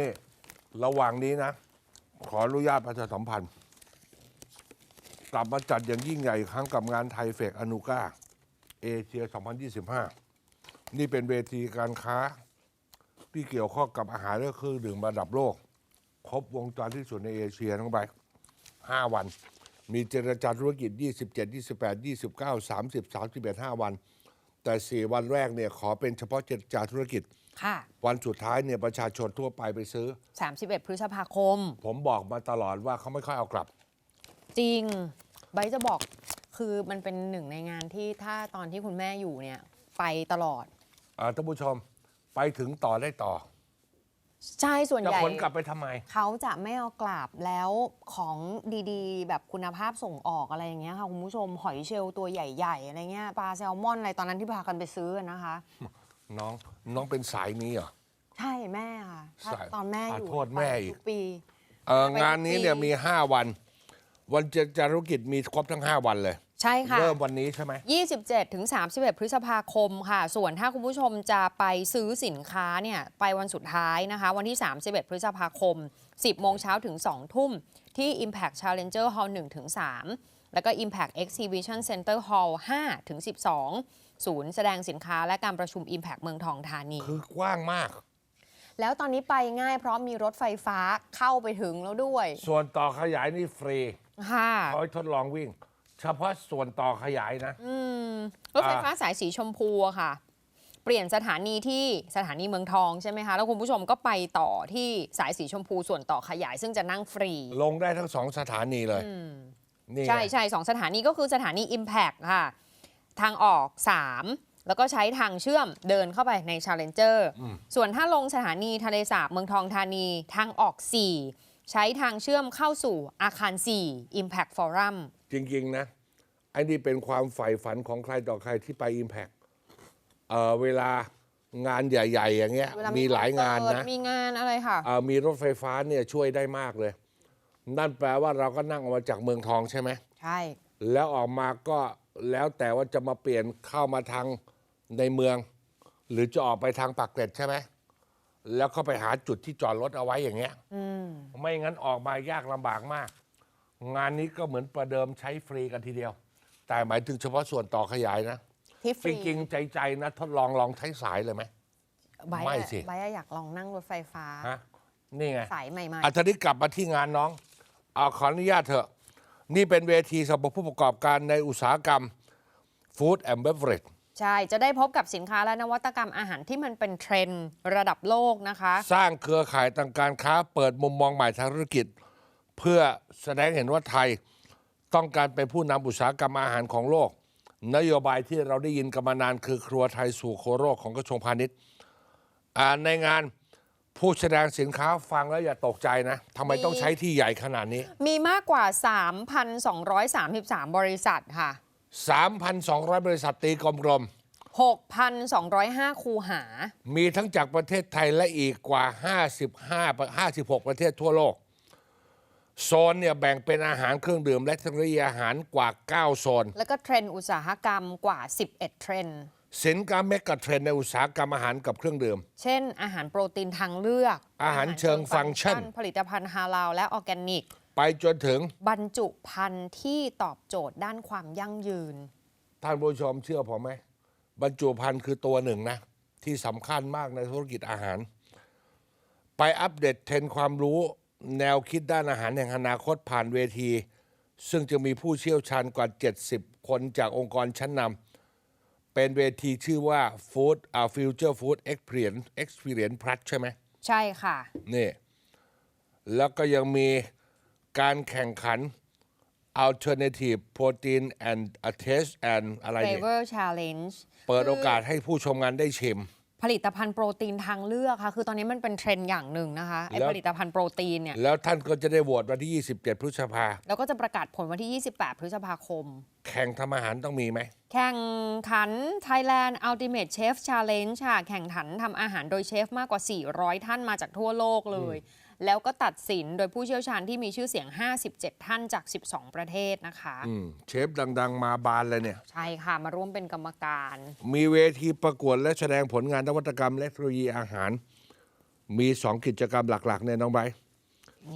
นี่ระหว่างนี้นะ ขออนุญาตประชาสัมพันธ์ กลับมาจัดอย่างยิ่งใหญ่อีกครั้งกับงานไทยเฟกอนุกาเอเชีย 2025 นี่เป็นเวทีการค้า ที่เกี่ยวข้องกับอาหารและเครื่องดื่มระดับโลก ครบวงจรที่สุดในเอเชียทั้งใบ5วัน มีเจรจาธุรกิจ 27 28 29 30 31 5 วัน แต่ 4 วันแรกเนี่ยขอเป็นเฉพาะเจรจาธุรกิจ ค่ะ วันสุดท้ายเนี่ยประชาชนทั่วไปไปซื้อ 31 พฤษภาคม ผมบอกมาตลอดว่าเขาไม่ค่อยเอากลับ จริงใบร์ทจะบอกคือมันเป็นหนึ่งในงานที่ถ้าตอนที่คุณแม่อยู่เนี่ยไปตลอดอ่าท่านผู้ชมไปถึงต่อได้ต่อใช่ส่วนจะใหญ่ ขนกลับไปทำไม เขาจะไม่เอากลับแล้วของดีๆ แบบคุณภาพส่งออกอะไรอย่างเงี้ยค่ะคุณผู้ชมหอยเชลล์ตัวใหญ่ๆอะไรเงี้ยปลาแซลมอนอะไรตอนนั้นที่พากันไปซื้อนะคะ น้องน้องเป็นสายนี้เหรอ ใช่แม่ค่ะถ้าใช่ตอนแม่อยู่อะโทษแม่อีก ทุกปี เอ่อไปทุกงานนี้เนี่ยปี มี 5 วัน วันเจรจาธุรกิจมีครบทั้ง 5 วันเลย ใช่ค่ะ เริ่มวันนี้ใช่ไหม 27 ถึง 31 พฤษภาคมค่ะ ส่วนถ้าคุณผู้ชมจะไปซื้อสินค้าเนี่ย ไปวันสุดท้ายนะคะ วันที่ 31 พฤษภาคม 10 โมงเช้าถึง 2 ทุ่ม ที่ Impact Challenger Hall 1ถึง3แล้วก็ Impact Exhibition Center Hall 5ถึง12 ศูนย์แสดงสินค้าและการประชุม Impact เมืองทองธานี คือกว้างมาก แล้วตอนนี้ไปง่ายเพราะมีรถไฟฟ้าเข้าไปถึงแล้วด้วย ส่วนต่อขยายนี่ฟรีค่ะขอให้ทดลองวิ่ง เฉพาะส่วนต่อขยายนะอืมรถไฟฟ้าสายสีชมพูอะค่ะ เปลี่ยนสถานีที่สถานีเมืองทองใช่ไหมคะ แล้วคุณผู้ชมก็ไปต่อที่สายสีชมพูส่วนต่อขยาย ซึ่งจะนั่งฟรี ลงได้ทั้งสองสถานีเลยนี่ไงใช่ใช่สองสถานีก็คือสถานี Impact ค่ะ ทางออก 3 แล้วก็ใช้ทางเชื่อมเดินเข้าไปใน Challenger ส่วนถ้าลงสถานีทะเลสาบเมืองทองธานีทางออก 4 ใช้ทางเชื่อมเข้าสู่อาคาร 4 Impact Forum จริง ๆ นะไอ้นี่เป็นความใฝ่ฝันของใครต่อใครที่ไป Impact เอ่อเวลางานใหญ่ ๆ อย่างเงี้ย เวลามีหลายงานคอเสิร์นะตมีงานอะไรค่ะ เอ่อมีรถไฟฟ้าเนี่ยช่วยได้มากเลย นั่นแปลว่าเราก็นั่งออกมาจากเมืองทองใช่ไหม ใช่ แล้วออกมาก็ แล้วแต่ว่าจะมาเปลี่ยนเข้ามาทางในเมือง หรือจะออกไปทางปากเกร็ดใช่ไหมแล้วก็ไปหาจุดที่จอดรถเอาไว้อย่างเงี้ยไม่งั้นออกมายากลำบากมาก งานนี้ก็เหมือนประเดิมใช้ฟรีกันทีเดียว แต่หมายถึงเฉพาะส่วนต่อขยายนะที่ฟจรีริงๆใจๆนะทดลองลองใช้สายเลยไหม ไบร์ทไม่อะสิ ไบร์ทอะอยากลองนั่งรถไฟฟ้า ฮะนี่ไง สายใหม่อาทีนี้กลับมาที่งานน้อง เอาขออนุญาตเถอะ นี่เป็นเวทีสำหรับผู้ประกอบการในอุตสาหกรรม Food and Beverage ๆใช่ จะได้พบกับสินค้าและนวัตกรรมอาหารที่มันเป็นเทรนด์ระดับโลกนะคะ สร้างเครือข่ายทางการค้าเปิดมุมมองใหม่ทางธุรกิจ เพื่อแสดงเห็นว่าไทยต้องการเป็นผู้นำอุตสาหกรรมอาหารของโลก นโยบายที่เราได้ยินกันมานานคือครัวไทยสู่โคโรกของกระทรวงพาณิชย์อ่าในงาน ผู้แสดงสินค้าฟังแล้วอย่าตกใจนะทำไมต้องใช้ที่ใหญ่ขนาดนี้ มีมากกว่า 3,233 บริษัทค่ะ 3,200 บริษัทตีกลม6,205 คูหา ๆมีทั้งจากประเทศไทยและอีกกว่า 55 56 ประเทศทั่วโลก โซนเนี่ยแบ่งเป็นอาหารเครื่องดื่มและเทคโนโลยีอาหารกว่า 9 โซน แล้วก็เทรนด์อุตสาหกรรมกว่า 11 เทรนด์ สินค้าเมกะเทรนด์ในอุตสาหกรรมอาหารกับเครื่องดื่ม เช่น อาหารโปรตีนทางเลือก อาหารเชิงฟังก์ชัน ผลิตภัณฑ์ฮาลาลและออร์แกนิก ไปจนถึงบรรจุภัณฑ์ที่ตอบโจทย์ด้านความยั่งยืน ท่านผู้ชมเชื่อผมไหม บรรจุภัณฑ์คือตัวหนึ่งนะ ที่สำคัญมากในธุรกิจอาหาร ไปอัปเดตเทรนด์ความรู้แนวคิดด้านอาหารแห่งอนาคตผ่านเวที ซึ่งจะมีผู้เชี่ยวชาญกว่า 70 คนจากองค์กรชั้นนำ เป็นเวทีชื่อว่า Food uh, Future Food Experience Experience Plus ใช่ไหมใช่ค่ะ นี่ แล้วก็ยังมีการแข่งขัน Alternative Protein and a Taste and อะไรเนี่ย Flavor Challenge เปิดโอกาสให้ผู้ชมงานได้ชิม ผลิตภัณฑ์โปรตีนทางเลือกค่ะ คือตอนนี้มันเป็นเทรนด์อย่างหนึ่งนะคะไอแล้ว ผลิตภัณฑ์โปรตีนเนี่ย แล้วท่านก็จะได้โหวตวันที่ 27 พฤษภา แล้วก็จะประกาศผลวันที่ 28 พฤษภาคมแข่งทำอาหารต้องมีไหม แข่งขัน Thailand Ultimate Chef Challenge ค่ะ แข่งขันทำอาหารโดยเชฟมากกว่า 400 ท่านมาจากทั่วโลกเลย แล้วก็ตัดสินโดยผู้เชี่ยวชาญที่มีชื่อเสียง 57 ท่านจาก 12 ประเทศนะคะ อืมเชฟดัง ๆ มาบานเลยเนี่ย ใช่ค่ะ มาร่วมเป็นกรรมการ มีเวทีประกวดและแสดงผลงานนวัตกรรมและเทคโนโลยีอาหาร มีสองกิจกรรมหลัก ๆ เนี่ยน้องไบร์ท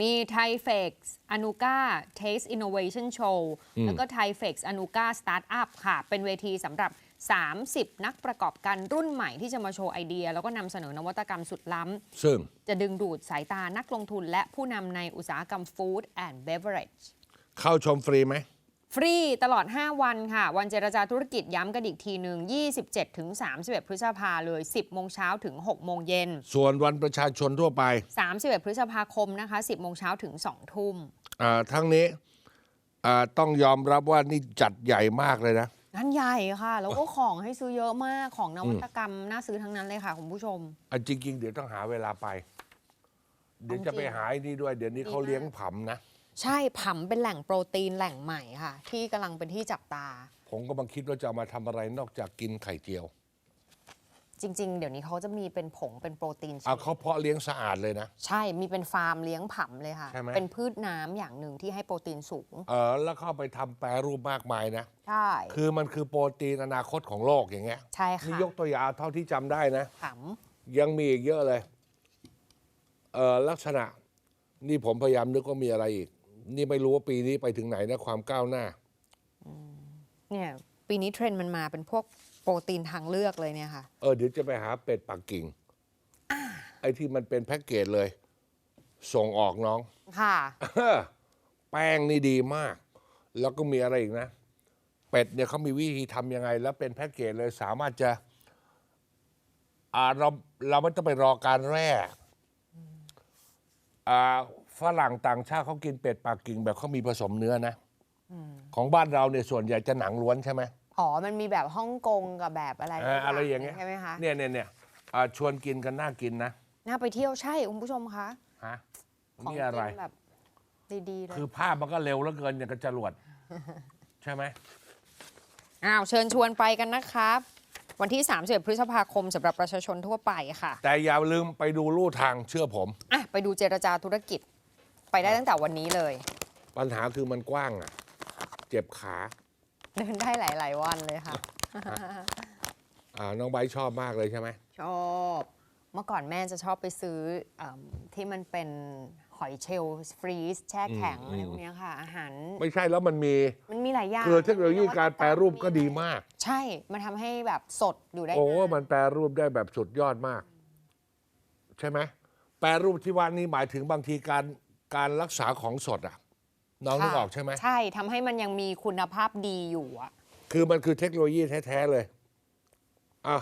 มีไทเฟกซ์อนุก้า Taste Innovation Show แล้วก็ไทเฟกซ์อนุก้าสตาร์ทอัพค่ะ เป็นเวทีสำหรับ 30 นักประกอบการรุ่นใหม่ที่จะมาโชว์ไอเดีย แล้วก็นำเสนอนวัตกรรมสุดล้ำ ซึ่งจะดึงดูดสายตานักลงทุนและผู้นำในอุตสาหกรรม Food and Beverage เข้าชมฟรีไหม ฟรีตลอด 5 วันค่ะ วันเจรจาธุรกิจย้ำกันอีกทีหนึ่ง 27 ถึง 31 พฤษภาเลย 10 โมงเช้าถึง 6 โมงเย็น ส่วนวันประชาชนทั่วไป 31 พฤษภาคมนะคะ 10 โมงเช้าถึง 2 ทุ่มอ่าทั้งนี้อ่าต้องยอมรับว่านี่จัดใหญ่มากเลยนะงานใหญ่ค่ะ แล้วก็ของให้ซื้อเยอะมากของนวัตกรรมน่าซื้อทั้งนั้นเลยค่ะคุณผู้ชมอันจริงๆเดี๋ยวต้องหาเวลาไป เดี๋ยวจะไปหาไอ้นี่ด้วย เดี๋ยวนี้เขาเลี้ยงผำนะ ใช่ผำเป็นแหล่งโปรตีนแหล่งใหม่ค่ะ ที่กำลังเป็นที่จับตา ผมก็บังคิดว่าจะเอามาทำอะไรนอกจากกินไข่เจียวจริง ๆ เดี๋ยวนี้เขาจะมีเป็นผงเป็นโปรตีนเอาเขาเพาะเลี้ยงสะอาดเลยนะ ใช่มีเป็นฟาร์มเลี้ยงผำเลยค่ะ ใช่ไหม เป็นพืชน้ำอย่างหนึ่งที่ให้โปรตีนสูงเออแล้วเข้าไปทำแปรรูปมากมายนะ ใช่คือมันคือโปรตีนอนาคตของโลกอย่างเงี้ยใช่นี่ค่ะยกตัวอย่างเท่าที่จำได้นะผยังมีอีกเยอะเลยเออลักษณะ นี่ผมพยายามนึกว่ามีอะไรอีก นี่ไม่รู้ว่าปีนี้ไปถึงไหนนะความก้าวหน้าำเนี่ยปีนี้เทรนด์มันมาเป็นพวกโปรตีนทางเลือกเลยเนี่ยค่ะ เออเดี๋ยวจะไปหาเป็ดปักกิ่งไอ้ที่มันเป็นแพ็กเกจเลย ส่งออกน้อง ค่ะแป้งนี่ดีมาก แล้วก็มีอะไรอีกนะ เป็ดเนี่ยเขามีวิธีทำยังไง แล้วเป็นแพ็กเกจเลยสามารถจะอ่าเราเราไม่ต้องไปรอการแร่อ่า ฝรั่งต่างชาติเขากินเป็ดปักกิ่งแบบเขามีผสมเนื้อนะของบ้านเราเนี่ยส่วนใหญ่จะหนังล้วนใช่ไหมอ๋อ มันมีแบบฮ่องกงกับแบบอะไรเอออะไรอย่างเงี้ยใช่ไหมคะเนี่ยเนี่ยเนี่ยอ่าชวนกินกันน่ากินนะน่าไปเที่ยวใช่คุณผู้ชมคะฮะของนี่อะไร กินแบบดีๆเลยคือภาพมันก็เร็วเหลือเกินอย่างกับจรวด ใช่ไหมอ้าวเชิญชวนไปกันนะครับวันที่31พฤษภาคมสำหรับประชาชนทั่วไปค่ะ แต่อย่าลืมไปดูลู่ทางเชื่อผม อะ ไปดูเจรจาธุรกิจ ไปได้ตั้งแต่วันนี้เลย ปัญหาคือมันกว้างอะ เจ็บขา เดินได้หลาย ๆ วันเลยค่ะ อ่าน้องไบร์ทชอบมากเลยใช่ไหม ชอบเมื่อก่อนแม่จะชอบไปซื้อเอมที่มันเป็นหอยเชลล์ฟรีซแช่แข็งอะไรพวกเนี้ยค่ะ อาหารไม่ใช่แล้วมันมีมันมีหลายอย่างคือเทคโนโลยีการแปรรูปก็ดีมาก ใช่ มันทำให้แบบสดอยู่ได้โอ้ นานมันแปรรูปได้แบบสุดยอดมาก ใช่ไหมแปรรูปที่ว่านี้หมายถึงบางทีการ การรักษาของสดอะน้องนึกออกใช่ไหมใช่ทำให้มันยังมีคุณภาพดีอยู่อะคือมันคือเทคโนโลยีแท้ ๆ เลยอะ